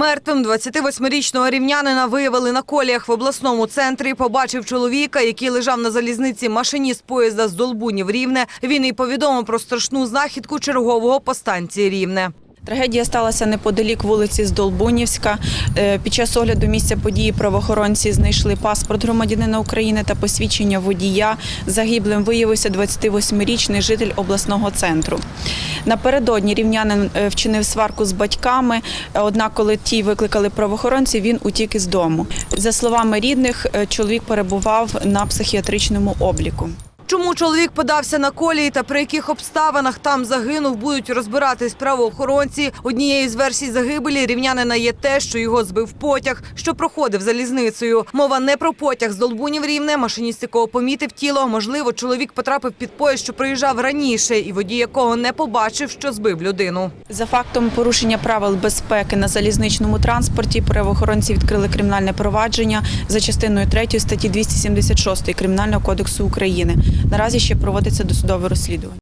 Мертвим 28-річного рівнянина виявили на коліях в обласному центрі. Побачив чоловіка, який лежав на залізниці машиніст поїзда з Долбунів Рівне. Він і повідомив про страшну знахідку чергового по станції Рівне. Трагедія сталася неподалік вулиці Здолбунівська. Е, Під час огляду місця події правоохоронці знайшли паспорт громадянина України та посвідчення водія. Загиблим виявився 28-річний житель обласного центру. Напередодні рівнянин е, вчинив сварку з батьками. е, Однак, коли ті викликали правоохоронців, він утік із дому. За словами рідних, чоловік перебував на психіатричному обліку. Чому чоловік подався на колії та при яких обставинах там загинув, будуть розбиратись правоохоронці. Однією з версій загибелі рівнянина є те, що його збив потяг, що проходив залізницею. Мова не про потяг з Долбунів Рівне. Машиніст якого помітив тіло. Можливо, чоловік потрапив під поїзд, що проїжджав раніше, і водій якого не побачив, що збив людину. За фактом порушення правил безпеки на залізничному транспорті правоохоронці відкрили кримінальне провадження за частиною 3 статті 276 Кримінального кодексу України. Наразі ще проводиться досудове розслідування.